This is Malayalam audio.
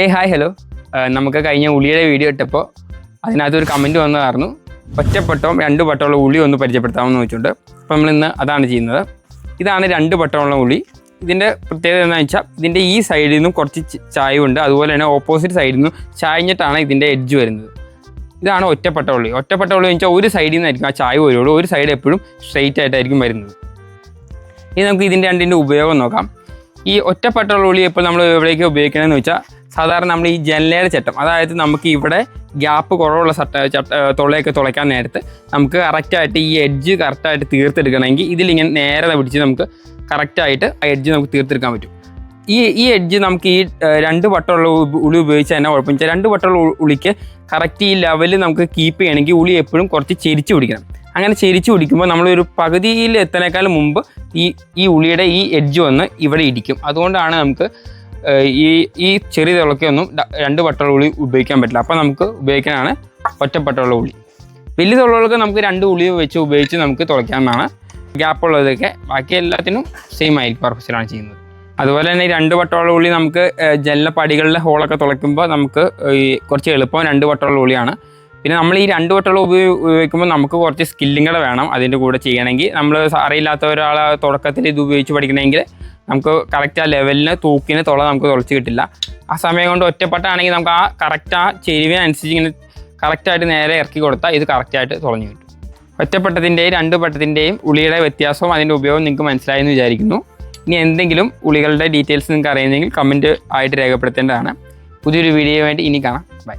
ഏയ് ഹായ് ഹലോ നമുക്ക് കഴിഞ്ഞ ഉളിയുടെ വീഡിയോ ഇട്ടപ്പോൾ അതിനകത്തൊരു കമന്റ് വന്നതായിരുന്നു. ഒറ്റപ്പട്ടവും രണ്ട് പട്ടമുള്ള ഉളി ഒന്ന് പരിചയപ്പെടുത്താമെന്ന് വെച്ചിട്ടുണ്ട് അപ്പോൾ നമ്മൾ ഇന്ന് അതാണ് ചെയ്യുന്നത്. ഇതാണ് രണ്ട് പട്ടമുള്ള ഉളി ഇതിന്റെ പ്രത്യേകത എന്താണെന്ന് വെച്ചാൽ ഇതിന്റെ ഈ സൈഡിൽ നിന്നും കുറച്ച് ചായവുണ്ട്. അതുപോലെ തന്നെ ഓപ്പോസിറ്റ് സൈഡിൽ നിന്നും ചായഞ്ഞിട്ടാണ് ഇതിന്റെ എഡ്ജ് വരുന്നത്. ഇതാണ് ഒറ്റപ്പെട്ട ഉള്ളി. ഒറ്റപ്പെട്ട ഉള്ളി വെച്ചാൽ ഒരു സൈഡിൽ നിന്നായിരിക്കും ആ ചായ വരുള്ളൂ. ഒരു സൈഡ് എപ്പോഴും സ്ട്രെയിറ്റ് ആയിട്ടായിരിക്കും വരുന്നത്. ഇനി നമുക്ക് ഇതിന്റെ രണ്ടിന്റെ ഉപയോഗം നോക്കാം. ഈ ഒറ്റപ്പെട്ട ഉള്ളി ഇപ്പോൾ നമ്മൾ എവിടേക്ക് ഉപയോഗിക്കണമെന്ന് വെച്ചാൽ സാധാരണ നമ്മൾ ഈ ജനലയുടെ ചട്ടം അതായത് നമുക്ക് ഇവിടെ ഗ്യാപ്പ് കുറവുള്ള ചട്ട ചട്ട തുളയൊക്കെ തുളയ്ക്കാൻ നേരത്ത് നമുക്ക് കറക്റ്റായിട്ട് ഈ എഡ്ജ് കറക്റ്റായിട്ട് തീർത്തെടുക്കണമെങ്കിൽ ഇതിലിങ്ങനെ നേരെ പിടിച്ച് നമുക്ക് കറക്റ്റായിട്ട് ആ എഡ്ജ് നമുക്ക് തീർത്തെടുക്കാൻ പറ്റും. ഈ ഈ എഡ്ജ് നമുക്ക് ഈ രണ്ട് വട്ടമുള്ള ഉളി ഉപയോഗിച്ച് തന്നെ കുഴപ്പം? വെച്ചാൽ രണ്ട് വട്ടമുള്ള ഉളിക്ക് കറക്റ്റ് ഈ ലെവലിൽ നമുക്ക് കീപ്പ് ചെയ്യണമെങ്കിൽ ഉളി എപ്പോഴും കുറച്ച് ചെരിച്ച് പിടിക്കണം. അങ്ങനെ ചെരിച്ച് പിടിക്കുമ്പോൾ നമ്മളൊരു പകുതിയിൽ എത്തുന്നേക്കാൾ മുമ്പ് ഈ ഈ ഉളിയുടെ ഈ എഡ്ജ് വന്ന് ഇവിടെ ഇടിക്കും. അതുകൊണ്ടാണ് നമുക്ക് ഈ ഈ ചെറിയ തിളക്കൊന്നും രണ്ട് പട്ടുള്ള ഉള്ളി ഉപയോഗിക്കാൻ പറ്റില്ല. അപ്പോൾ നമുക്ക് ഉപയോഗിക്കാനാണ് ഒറ്റപ്പട്ടുള്ള ഉള്ളി വലിയ തുള്ളകൾക്ക് നമുക്ക് രണ്ട് ഉള്ളി വെച്ച് ഉപയോഗിച്ച് നമുക്ക് തുളയ്ക്കാവുന്നതാണ് ഗ്യാപ്പുള്ളതൊക്കെ ബാക്കി എല്ലാത്തിനും സെയിം ആയിരിക്കും പർപ്പസിലാണ് ചെയ്യുന്നത്. അതുപോലെ തന്നെ രണ്ട് വട്ടമുള്ള ഉള്ളി നമുക്ക് ഏഹ്, ജനല പടികളിലെ ഹോളൊക്കെ തുളയ്ക്കുമ്പോൾ നമുക്ക് ഈ കുറച്ച് എളുപ്പം രണ്ട് വട്ടമുള്ള ഉള്ളിയാണ്. പിന്നെ നമ്മൾ ഈ രണ്ട് വട്ടമുള്ള ഉപയോഗിക്കുമ്പോൾ നമുക്ക് കുറച്ച് സ്കില്ലും കൂടെ വേണം അതിന്റെ കൂടെ ചെയ്യണമെങ്കിൽ. നമ്മൾ അറിയില്ലാത്ത ഒരാളെ തുടക്കത്തിൽ ഇത് ഉപയോഗിച്ച് പഠിക്കണമെങ്കിൽ നമുക്ക് കറക്റ്റ് ആ ലെവലിന് തൂക്കിന് തുള നമുക്ക് തുളച്ച് കിട്ടില്ല. ആ സമയം കൊണ്ട് ഒറ്റപ്പെട്ടാണെങ്കിൽ നമുക്ക് ആ കറക്റ്റ് ആ ചെരുവിനനുസരിച്ച് ഇങ്ങനെ കറക്റ്റായിട്ട് നേരെ ഇറക്കി കൊടുത്താൽ ഇത് കറക്റ്റായിട്ട് തുളഞ്ഞു കിട്ടും. ഒറ്റപ്പെട്ടതിന്റെയും രണ്ട് പട്ടത്തിന്റെയും ഉളിയുടെ വ്യത്യാസവും അതിന്റെ ഉപയോഗം നിങ്ങൾക്ക് മനസ്സിലായെന്ന് വിചാരിക്കുന്നു. ഇനി എന്തെങ്കിലും ഉളികളുടെ ഡീറ്റെയിൽസ് നിങ്ങൾക്ക് അറിയുന്നെങ്കിൽ കമന്റ് ആയിട്ട് രേഖപ്പെടുത്തേണ്ടതാണ്. പുതിയൊരു വീഡിയോ വേണ്ടി ഇനി കാണാം. ബൈ